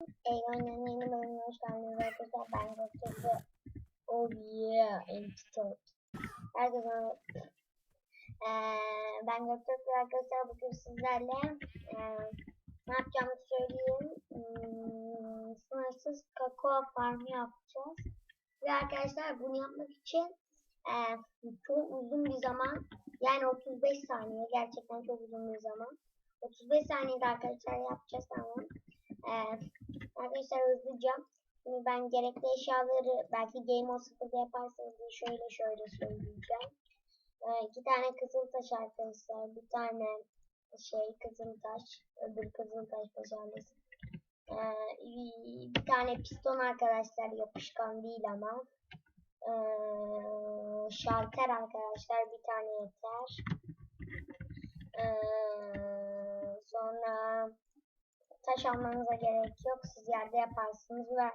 Eyvan'ın yeni bölümüne hoş geldiniz arkadaşlar. Ben Gökçe'de Oh yeah, episode. Herkese eee ben Gökçe'de arkadaşlar bugün sizlerle eee ne yapacağımızı söyleyeyim. Hmm, sınırsız kakao farmı yapacağız. Ve arkadaşlar bunu yapmak için eee çok uzun bir zaman yani 35 saniye gerçekten çok uzun bir zaman. 35 saniyede arkadaşlar yapacağız tamam. Ee, arkadaşlar hızlıca şimdi ben gerekli eşyaları belki Game of Thrones'da yaparsanız şöyle şöyle söyleyeceğim. Ee, iki tane kızıl taş arkadaşlar, bir tane şey kızıl taş, öbür kızıl taş meşalesi. Ee, bir tane piston arkadaşlar yapışkan değil ama. Ee, şalter arkadaşlar bir tane yeter. Ee, sonra taş almanıza gerek yok. Siz yerde yaparsınız ve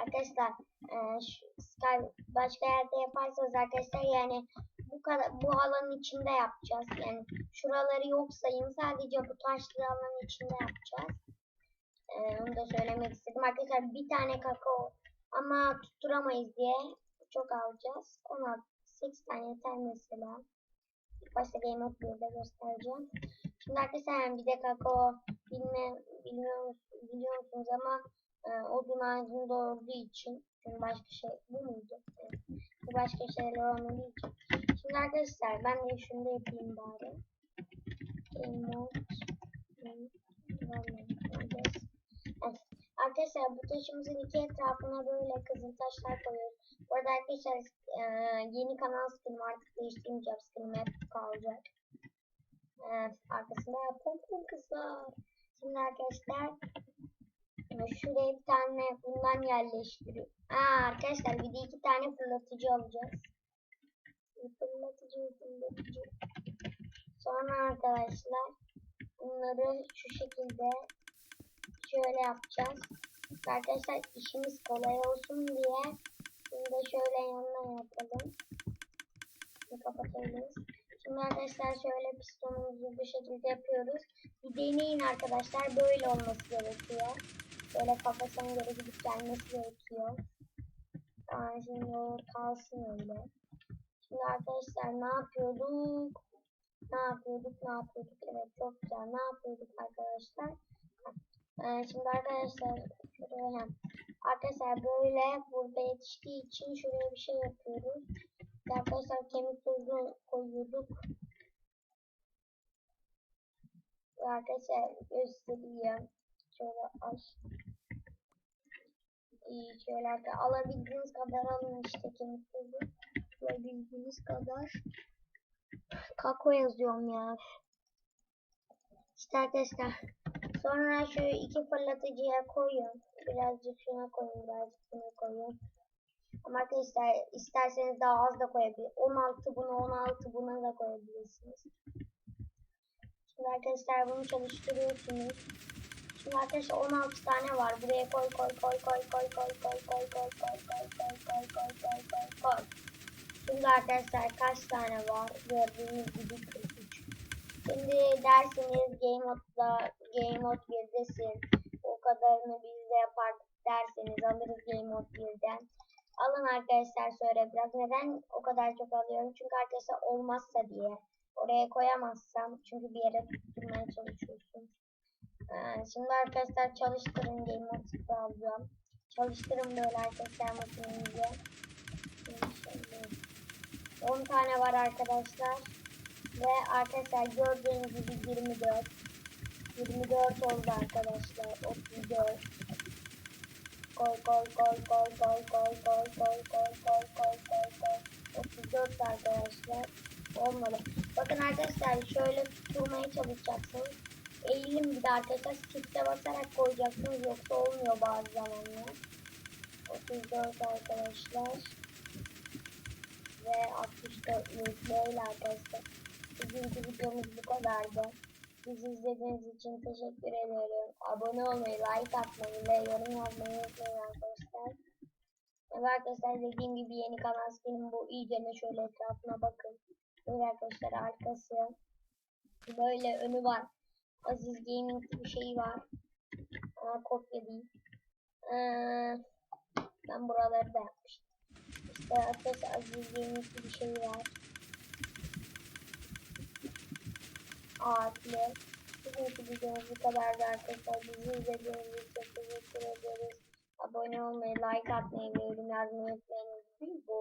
arkadaşlar e, şu, Sky başka yerde yaparsanız arkadaşlar yani bu kadar bu alanın içinde yapacağız. Yani şuraları yok sayın. Sadece bu taşlı alanın içinde yapacağız. E, onu da söylemek istedim. Arkadaşlar bir tane kakao ama tutturamayız diye çok alacağız. 16 8 tane yeter mesela. Başta Game of göstereceğim. Şimdi arkadaşlar bir de kakao bilme, bilmiyor, biliyor musunuz ama e, odun ağacında olduğu için çünkü başka şey bu muydu? Evet. Başka şeyler olmadığı için. Şimdi arkadaşlar ben de şunu da yapayım bari. Arkadaşlar bu taşımızın iki etrafına böyle kızıl taşlar koyuyoruz. Bu arada arkadaşlar e, yeni kanal skinim artık değiştirmeyeceğim. Skinim hep kalacak. Evet, arkasında pompon kızlar. Şimdi arkadaşlar şuraya bir tane bundan yerleştiriyor. Aa arkadaşlar bir de iki tane fırlatıcı alacağız. Fırlatıcı, fırlatıcı. Sonra arkadaşlar bunları şu şekilde şöyle yapacağız. Arkadaşlar işimiz kolay olsun diye da şöyle yanına yapalım. Şimdi kapatabiliriz. Şimdi arkadaşlar şöyle pistonumuzu bu şekilde yapıyoruz. Bir deneyin arkadaşlar. Böyle olması gerekiyor. Böyle kafasına göre gidip gelmesi gerekiyor. Tamam şimdi o kalsın öyle. Şimdi arkadaşlar ne yapıyorduk? Ne yapıyorduk? Ne yapıyorduk? Evet çok güzel. Ne yapıyorduk arkadaşlar? Ee, şimdi arkadaşlar şuraya arkadaşlar böyle burada yetiştiği için şuraya bir şey yapıyoruz. Arkadaşlar kemik tozu koyuyorduk. Ve arkadaşlar göstereyim. Şöyle aç. İyi şöyle arkadaşlar alabildiğiniz kadar alın işte kemik tozu. Alabildiğiniz kadar. Kako yazıyorum ya. İşte arkadaşlar. Sonra şu iki fırlatıcıya koyun. Birazcık şuna koyun. Birazcık şuna koyun. Ama arkadaşlar isterseniz daha az da koyabilir. 16 buna 16 buna da koyabilirsiniz. Şimdi arkadaşlar bunu çalıştırıyorsunuz. Şimdi arkadaşlar 16 tane var. Buraya koy koy koy koy koy koy koy koy koy koy koy koy koy koy koy koy koy. Şimdi arkadaşlar kaç tane var? Gördüğünüz gibi 43. Şimdi dersiniz Game Mode'da Game Mode 1'desin. O kadarını biz de yapardık derseniz alırız Game Mode 1'den. Alın arkadaşlar söyle biraz. Neden o kadar çok alıyorum? Çünkü arkadaşlar olmazsa diye. Oraya koyamazsam. Çünkü bir yere tutturmaya çalışıyorsun. Ee, şimdi arkadaşlar çalıştırın Game Mode'da alacağım. Çalıştırın böyle arkadaşlar makinenize. 10 tane var arkadaşlar. Ve arkadaşlar gördüğünüz gibi 24. 24 oldu arkadaşlar. 34 koy koy koy koy koy koy koy koy koy koy koy koy koy 34 arkadaşlar olmadı. Bakın arkadaşlar şöyle tutturmaya çalışacaksınız. Eğilim bir de arkadaşlar shift'e basarak koyacaksınız. Yoksa olmuyor bazı zamanlar. 34 arkadaşlar. Ve 64 böyle arkadaşlar. Bugünkü videomuz bu kadardı. Bizi izlediğiniz için teşekkür ederim. Abone olmayı, like atmayı ve yorum yazmayı unutmayın arkadaşlar. Evet arkadaşlar dediğim gibi yeni kanal skinim bu. İyice ne şöyle etrafına bakın. Böyle arkadaşlar arkası. Böyle önü var. Aziz Gaming bir şey var. Ama kopya değil. Ee, ben buraları da yapmıştım. İşte arkadaşlar Aziz yeni bir şey var. Adlı. Bugünkü videomuz bu kadardı arkadaşlar. Bizi izlediğiniz için teşekkür ederiz. Abone olmayı, like atmayı ve yorum yazmayı unutmayın. Bu